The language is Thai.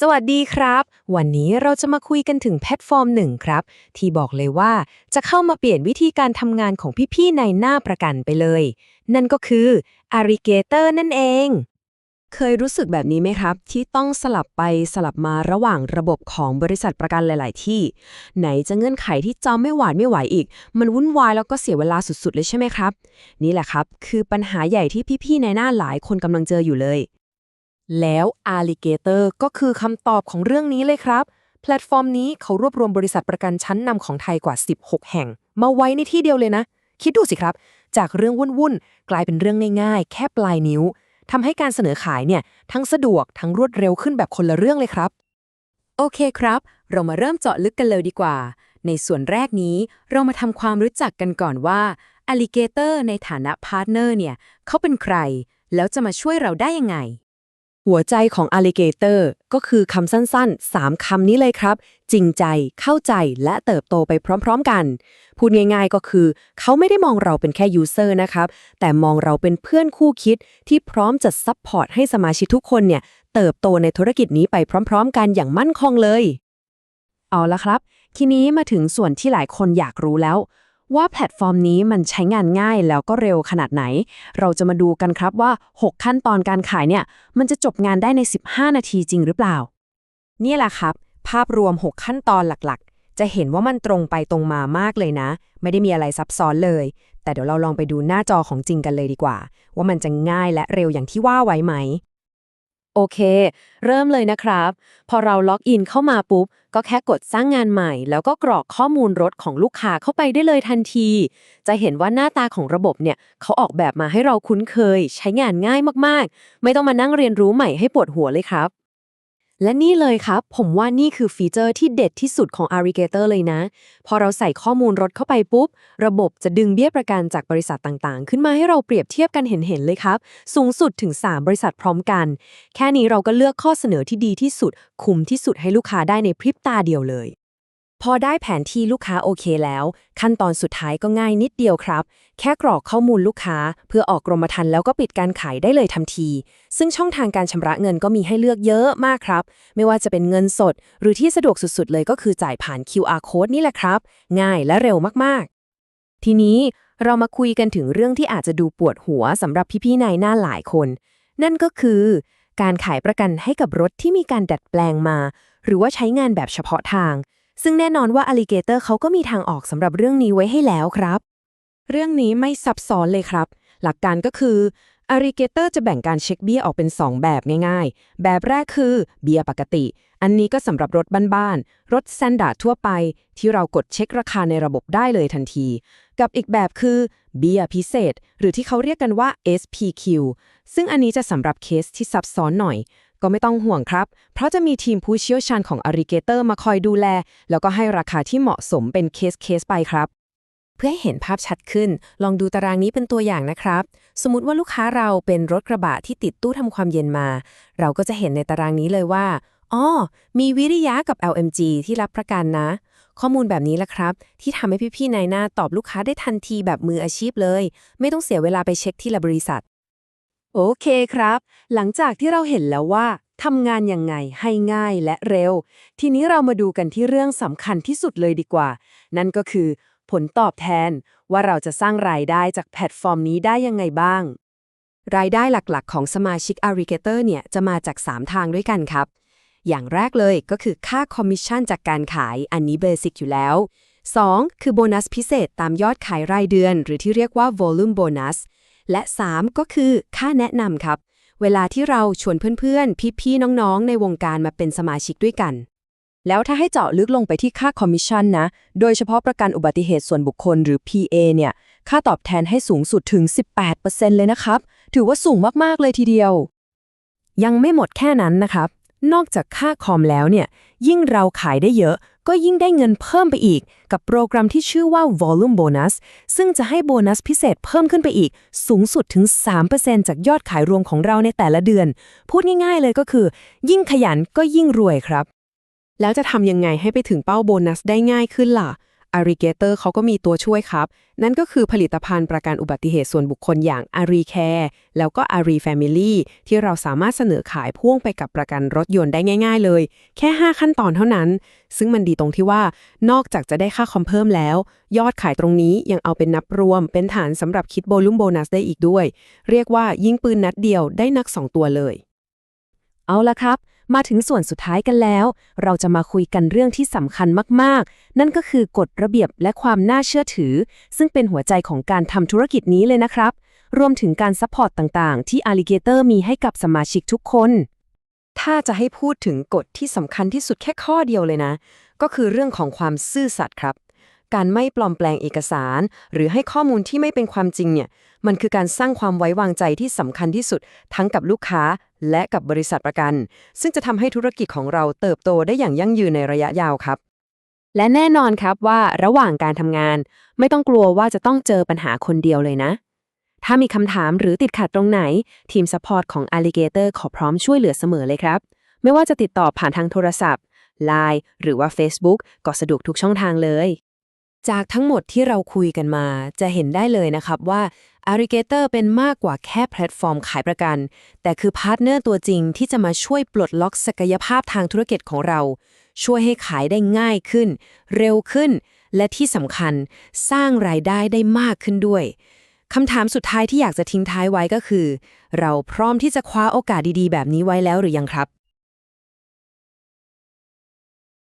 สวัสดีครับ วันนี้เราจะมาคุยกันถึงแพลตฟอร์มหนึ่งครับ ที่บอกเลยว่าจะเข้ามาเปลี่ยนวิธีการทำงานของพี่ๆในหน้าประกันไปเลย นั่นก็คือ Alligator นั่นเอง เคยรู้สึกแบบนี้ไหมครับ ที่ต้องสลับไปสลับมาระหว่างระบบของบริษัทประกันหลาย ๆ ที่ ไหนจะเงื่อนไขที่จำไม่หวาดไม่ไหวอีก มันวุ่นวายแล้วก็เสียเวลาสุด ๆ เลยใช่ไหมครับ นี่แหละครับ คือปัญหาใหญ่ที่พี่ๆในหน้าหลายคนกำลังเจออยู่เลย แล้ว Alligator ก็คือคำตอบของเรื่องนี้เลยครับ แพลตฟอร์มนี้เขารวบรวมบริษัทประกันชั้นนำของไทยกว่า 16 แห่ง มาไว้ในที่เดียวเลยนะ คิดดูสิครับ จากเรื่องวุ่นๆ กลายเป็นเรื่องง่ายๆ แค่ปลายนิ้วทำให้การเสนอขายเนี่ย ทั้งสะดวกทั้งรวดเร็วขึ้นแบบคนละเรื่องเลยครับ โอเคครับ เรามาเริ่มเจาะลึกกันเลยดีกว่า ในส่วนแรกนี้เรามาทำความรู้จักกันก่อนว่า Alligator ในฐานะพาร์ทเนอร์เนี่ยเขาเป็นใคร แล้วจะมาช่วยเราได้ยังไง หัวใจของ Alligator ก็คือคำสั้นๆ 3คำนี้เลยครับ จริงใจ เข้าใจ และเติบโตไปพร้อมๆกัน พูดง่ายๆก็คือ เขาไม่ได้มองเราเป็นแค่ยูเซอร์นะครับ แต่มองเราเป็นเพื่อนคู่คิดที่พร้อมจะซัพพอร์ตให้สมาชิกทุกคนเนี่ย เติบโตในธุรกิจนี้ไปพร้อมๆ กันอย่างมั่นคงเลย เอาละครับ ทีนี้มาถึงส่วนที่หลายคนอยากรู้แล้ว ว่าแพลตฟอร์มนี้มันใช้งานง่ายแล้วก็เร็วขนาดไหน เราจะมาดูกันครับว่า 6 ขั้นตอนการขายเนี่ย มันจะจบงานได้ใน 15 นาทีจริงหรือเปล่า นี่แหละครับ ภาพรวม 6 ขั้นตอนหลักๆ จะเห็นว่ามันตรงไปตรงมามากเลยนะ ไม่ได้มีอะไรซับซ้อนเลย แต่เดี๋ยวเราลองไปดูหน้าจอของจริงกันเลยดีกว่า ว่ามันจะง่ายและเร็วอย่างที่ว่าไว้ไหม โอเค เริ่มเลยนะครับ พอเราล็อกอินเข้ามาปุ๊บ ก็แค่กดสร้างงานใหม่ แล้วก็กรอกข้อมูลรถของลูกค้าเข้าไปได้เลยทันที จะเห็นว่าหน้าตาของระบบเนี่ยเขาออกแบบมาให้เราคุ้นเคย ใช้งานง่ายมากๆ ไม่ต้องมานั่งเรียนรู้ใหม่ให้ปวดหัวเลยครับ และนี่เลยครับ ผมว่านี่คือฟีเจอร์ที่เด็ดที่สุดของ Alligator เลยนะ พอเราใส่ข้อมูลรถเข้าไปปุ๊บ ระบบจะดึงเบี้ยประกันจากบริษัทต่างๆ ขึ้นมาให้เราเปรียบเทียบกันเห็น ๆ เลยครับ สูงสุดถึง 3 บริษัทพร้อมกัน แค่นี้เราก็เลือกข้อเสนอที่ดีที่สุด คุ้มที่สุดให้ลูกค้าได้ในพริบตาเดียวเลย พอได้แผนที่ลูกค้าโอเคแล้ว ขั้นตอนสุดท้ายก็ง่ายนิดเดียวครับ แค่กรอกข้อมูลลูกค้า เพื่อออกกรมธรรม์แล้วก็ปิดการขายได้เลยทันที ซึ่งช่องทางการชำระเงินก็มีให้เลือกเยอะมากครับ ไม่ว่าจะเป็นเงินสด หรือที่สะดวกสุดๆ เลยก็คือจ่ายผ่าน QR code นี่แหละครับ ง่ายและเร็วมากๆ ทีนี้เรามาคุยกันถึงเรื่องที่อาจจะดูปวดหัวสำหรับพี่ๆนายหน้าหลายคน นั่นก็คือ การขายประกันให้กับรถที่มีการดัดแปลงมา หรือว่าใช้งานแบบเฉพาะทาง ซึ่งแน่นอนว่า Alligator เขาก็มีทางออกสำหรับเรื่องนี้ไว้ให้แล้วครับ เรื่องนี้ไม่ซับซ้อนเลยครับ หลักการก็คือ Alligator จะแบ่งการเช็คเบี้ยออกเป็น 2 แบบง่ายๆ แบบแรกคือเบี้ยปกติ อันนี้ก็สำหรับรถบ้านๆ รถสแตนดาร์ดทั่วไป ที่เรากดเช็คราคาในระบบได้เลยทันที กับอีกแบบคือเบี้ยพิเศษ หรือที่เขาเรียกกันว่า SPQ ซึ่งอันนี้จะสำหรับเคสที่ซับซ้อนหน่อย ก็ไม่ต้องห่วงครับ เพราะจะมีทีมผู้เชี่ยวชาญของ Alligator มาคอยดูแล แล้วก็ให้ราคาที่เหมาะสมเป็นเคสเคสไปครับ เพื่อให้เห็นภาพชัดขึ้น ลองดูตารางนี้เป็นตัวอย่างนะครับ สมมติว่าลูกค้าเราเป็นรถกระบะที่ติดตู้ทำความเย็นมา เราก็จะเห็นในตารางนี้เลยว่าอ๋อมีวิริยะกับ LMG ที่รับประกันนะ ข้อมูลแบบนี้แหละครับ ที่ทำให้พี่ๆนายหน้าตอบลูกค้าได้ทันทีแบบมืออาชีพเลย ไม่ต้องเสียเวลาไปเช็คที่ละบริษัท โอเคครับ หลังจากที่เราเห็นแล้วว่าทำงานยังไงให้ง่ายและเร็ว ทีนี้เรามาดูกันที่เรื่องสำคัญที่สุดเลยดีกว่า นั่นก็คือ ผลตอบแทนว่าเราจะสร้างรายได้จากแพลตฟอร์มนี้ได้ยังไงบ้าง รายได้หลักๆ ของสมาชิก Alligator เนี่ยจะมาจาก 3 ทางด้วยกันครับ อย่างแรกเลยก็คือค่าคอมมิชชั่นจากการขายอันนี้เบสิกอยู่แล้ว 2. คือโบนัสพิเศษตามยอดขายรายเดือน หรือที่เรียกว่า volume bonus และ 3 ก็คือค่าแนะนำครับ เวลาที่เราชวนเพื่อนๆ พี่ๆ น้องๆ ในวงการมาเป็นสมาชิกด้วยกัน แล้วถ้าให้เจาะลึกลงไปที่ค่าคอมมิชชั่นนะ โดยเฉพาะประกันอุบัติเหตุส่วนบุคคลหรือ PA เนี่ย ค่าตอบแทนให้สูงสุดถึง 18%เลยนะครับ ถือว่าสูงมากๆเลยทีเดียว ยังไม่หมดแค่นั้นนะครับ นอกจากค่าคอมแล้วเนี่ย ยิ่งเราขายได้เยอะ ก็ยิ่งได้เงินเพิ่มไปอีก กับโปรแกรมที่ชื่อว่า Volume Bonus ซึ่งจะให้โบนัสพิเศษเพิ่มขึ้นไปอีก สูงสุดถึง 3%จากยอดขายรวมของเราในแต่ละเดือน พูดง่ายๆเลยก็คือ ยิ่งขยันก็ยิ่งรวยครับ แล้วจะทำยังไงให้ไปถึงเป้าโบนัสได้ง่ายขึ้นล่ะ a r i g a t o r เขาก็มีตัวช่วยครับ นั่นก็คือผลิตภัณฑ์ประกันอุบัติเหตุส่วนบุคคลอย่าง a r i Care แล้วก็ a r i Family ที่เราสามารถเสนอขายพ่วงไปกับประกันรถยนต์ได้ง่ายๆเลย แค่ 5 ขั้นตอนเท่านั้น ซึ่งมันดีตรงที่ว่านอกจากจะได้ค่าคอมเพิ่มแล้ว ยอดขายตรงนี้ยังเอาเป็นนับรวม เป็นฐานสำหรับคิดโบลุมโบนัสได้อีกด้วย เรียกว่ายิงปืนนัดเดียวได้นัก 2 ตัวเลย เอาละครับ มาถึงส่วนสุดท้ายกันแล้ว เราจะมาคุยกันเรื่องที่สำคัญมากๆ นั่นก็คือกฎระเบียบและความน่าเชื่อถือ ซึ่งเป็นหัวใจของการทำธุรกิจนี้เลยนะครับ รวมถึงการซัพพอร์ตต่างๆ ที่ Alligator มีให้กับสมาชิกทุกคน ถ้าจะให้พูดถึงกฎที่สำคัญที่สุดแค่ข้อเดียวเลยนะ ก็คือเรื่องของความซื่อสัตย์ครับการไม่ปลอมแปลงเอกสาร หรือให้ข้อมูลที่ไม่เป็นความจริงเนี่ย มันคือการสร้างความไว้วางใจที่สำคัญที่สุด ทั้งกับลูกค้า และกับบริษัทประกัน ซึ่งจะทำให้ธุรกิจของเราเติบโตได้อย่างยั่งยืนในระยะยาวครับ และแน่นอนครับว่าระหว่างการทำงาน ไม่ต้องกลัวว่าจะต้องเจอปัญหาคนเดียวเลยนะ ถ้ามีคำถามหรือติดขัดตรงไหน ทีมซัพพอร์ตของ Alligator ขอพร้อมช่วยเหลือเสมอเลยครับ ไม่ว่าจะติดต่อผ่านทางโทรศัพท์ Line หรือว่า Facebook ก็สะดวกทุกช่องทางเลยจากทั้งหมดที่เราคุยกันมาจะเห็นได้เลยนะครับว่า Alligator เป็นมากกว่าแค่แพลตฟอร์มขายประกัน แต่คือพาร์ทเนอร์ตัวจริงที่จะมาช่วยปลดล็อกศักยภาพทางธุรกิจของเรา ช่วยให้ขายได้ง่ายขึ้น เร็วขึ้น และที่สำคัญสร้างรายได้ได้มากขึ้นด้วยคำถามสุดท้ายที่อยากจะทิ้งท้ายไว้ก็คือ เราพร้อมที่จะคว้าโอกาสดีๆ แบบนี้ไว้แล้วหรือยังครับ